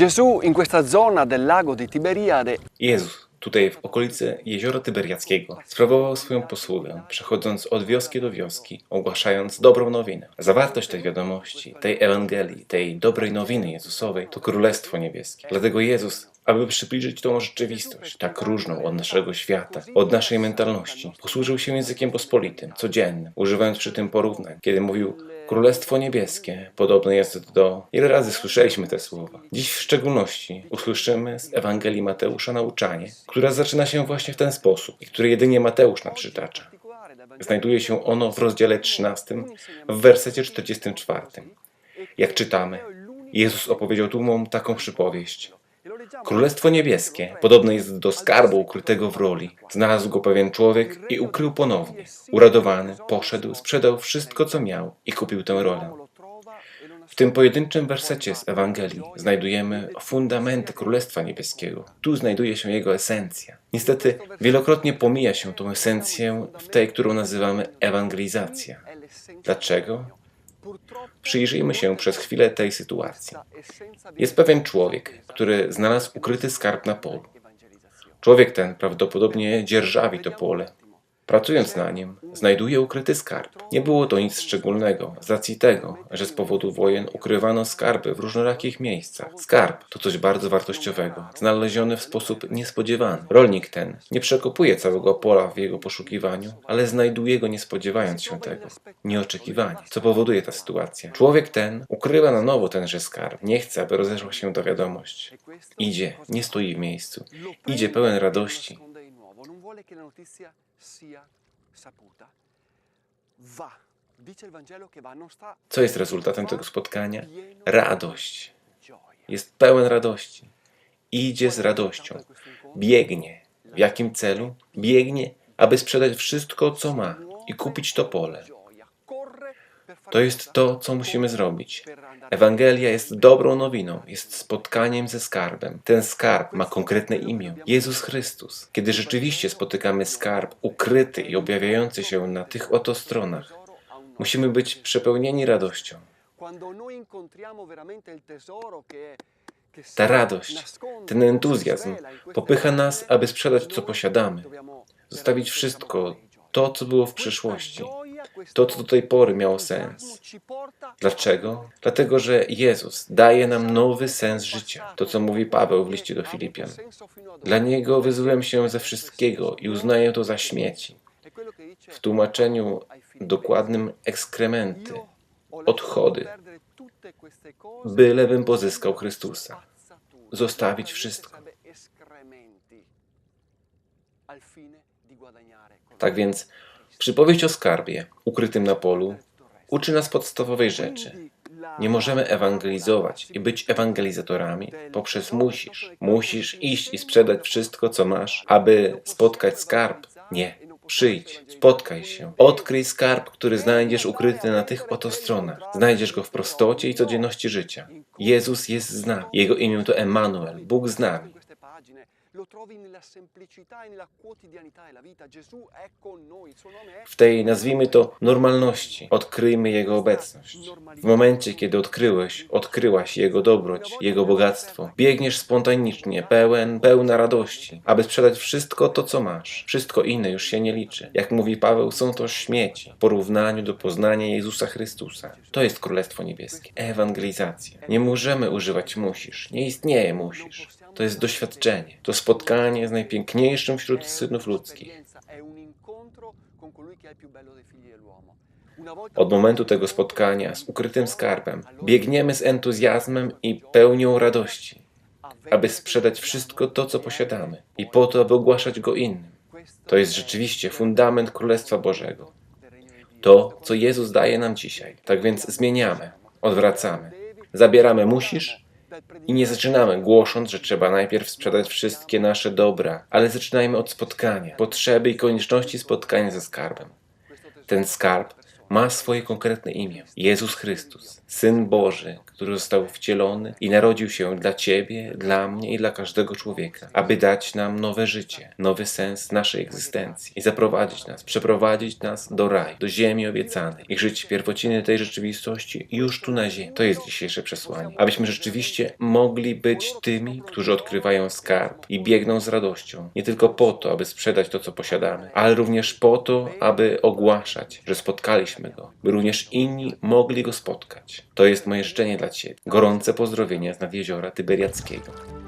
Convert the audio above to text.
Gesù in questa zona del lago di Tiberiade Jezus tutaj w okolicy jeziora Tyberiackiego sprawował swoją posługę, przechodząc od wioski do wioski, ogłaszając dobrą nowinę. Zawartość tej wiadomości, tej Ewangelii, tej dobrej nowiny Jezusowej to Królestwo Niebieskie. Dlatego Jezus, aby przybliżyć tą rzeczywistość, tak różną od naszego świata, od naszej mentalności, posłużył się językiem pospolitym, codziennym, używając przy tym porównań, kiedy mówił Królestwo Niebieskie podobne jest do... Ile razy słyszeliśmy te słowa? Dziś w szczególności usłyszymy z Ewangelii Mateusza nauczanie, które zaczyna się właśnie w ten sposób i które jedynie Mateusz nam przytacza. Znajduje się ono w rozdziale 13, w wersecie 44. Jak czytamy, Jezus opowiedział tłumom taką przypowieść. Królestwo Niebieskie podobne jest do skarbu ukrytego w roli. Znalazł go pewien człowiek i ukrył ponownie. Uradowany, poszedł, sprzedał wszystko, co miał i kupił tę rolę. W tym pojedynczym wersecie z Ewangelii znajdujemy fundamenty Królestwa Niebieskiego. Tu znajduje się jego esencja. Niestety wielokrotnie pomija się tą esencję w tej, którą nazywamy ewangelizacja. Dlaczego? Przyjrzyjmy się przez chwilę tej sytuacji. Jest pewien człowiek, który znalazł ukryty skarb na polu. Człowiek ten prawdopodobnie dzierżawi to pole. Pracując na nim, znajduje ukryty skarb. Nie było to nic szczególnego, z racji tego, że z powodu wojen ukrywano skarby w różnorakich miejscach. Skarb to coś bardzo wartościowego, znaleziony w sposób niespodziewany. Rolnik ten nie przekopuje całego pola w jego poszukiwaniu, ale znajduje go nie spodziewając się tego, nieoczekiwanie. Co powoduje ta sytuacja? Człowiek ten ukrywa na nowo tenże skarb. Nie chce, aby rozeszła się ta wiadomość. Idzie, nie stoi w miejscu. Idzie pełen radości. Vuole che la notizia sia saputa. Va. Co jest rezultatem tego spotkania? Radość. Jest pełen radości. Idzie z radością. Biegnie. W jakim celu? Biegnie, aby sprzedać wszystko, co ma i kupić to pole. To jest to, co musimy zrobić. Ewangelia jest dobrą nowiną, jest spotkaniem ze skarbem. Ten skarb ma konkretne imię Jezus Chrystus. Kiedy rzeczywiście spotykamy skarb ukryty i objawiający się na tych oto stronach, musimy być przepełnieni radością. Ta radość, ten entuzjazm popycha nas, aby sprzedać, co posiadamy, zostawić wszystko, to, co było w questo to, co do tej pory miało sens. Dlaczego? Dlatego, że Jezus daje nam nowy sens życia. To, co mówi Paweł w liście do Filipian. Dla Niego wyzułem się ze wszystkiego i uznaję to za śmieci. W tłumaczeniu dokładnym ekskrementy, odchody, bylebym pozyskał Chrystusa. Zostawić wszystko. Tak więc przypowieść o skarbie ukrytym na polu uczy nas podstawowej rzeczy. Nie możemy ewangelizować i być ewangelizatorami poprzez musisz. Musisz iść i sprzedać wszystko, co masz, aby spotkać skarb. Nie. Przyjdź, spotkaj się, odkryj skarb, który znajdziesz ukryty na tych oto stronach. Znajdziesz go w prostocie i codzienności życia. Jezus jest z nami. Jego imię to Emanuel, Bóg z nami. W tej, nazwijmy to, normalności odkryjmy Jego obecność. W momencie, kiedy odkryłeś, odkryłaś Jego dobroć, Jego bogactwo, biegniesz spontanicznie, pełen, pełna radości, aby sprzedać wszystko to, co masz. Wszystko inne już się nie liczy. Jak mówi Paweł, są to śmieci w porównaniu do poznania Jezusa Chrystusa. To jest Królestwo Niebieskie. Ewangelizacja. Nie możemy używać musisz. Nie istnieje musisz. To jest doświadczenie. To spotkanie z najpiękniejszym wśród synów ludzkich. Od momentu tego spotkania z ukrytym skarbem biegniemy z entuzjazmem i pełnią radości, aby sprzedać wszystko to, co posiadamy i po to, aby ogłaszać go innym. To jest rzeczywiście fundament Królestwa Bożego. To, co Jezus daje nam dzisiaj. Tak więc zmieniamy, odwracamy. Zabieramy musisz i nie zaczynamy głosząc, że trzeba najpierw sprzedać wszystkie nasze dobra, ale zaczynajmy od spotkania, potrzeby i konieczności spotkania ze skarbem. Ten skarb ma swoje konkretne imię. Jezus Chrystus, Syn Boży, który został wcielony i narodził się dla Ciebie, dla mnie i dla każdego człowieka, aby dać nam nowe życie, nowy sens naszej egzystencji i zaprowadzić nas, przeprowadzić nas do raju, do ziemi obiecanej i żyć pierwociny tej rzeczywistości już tu na ziemi. To jest dzisiejsze przesłanie. Abyśmy rzeczywiście mogli być tymi, którzy odkrywają skarb i biegną z radością, nie tylko po to, aby sprzedać to, co posiadamy, ale również po to, aby ogłaszać, że spotkaliśmy go, by również inni mogli go spotkać. To jest moje życzenie dla Ciebie. Gorące pozdrowienia z nad jeziora Tyberiackiego.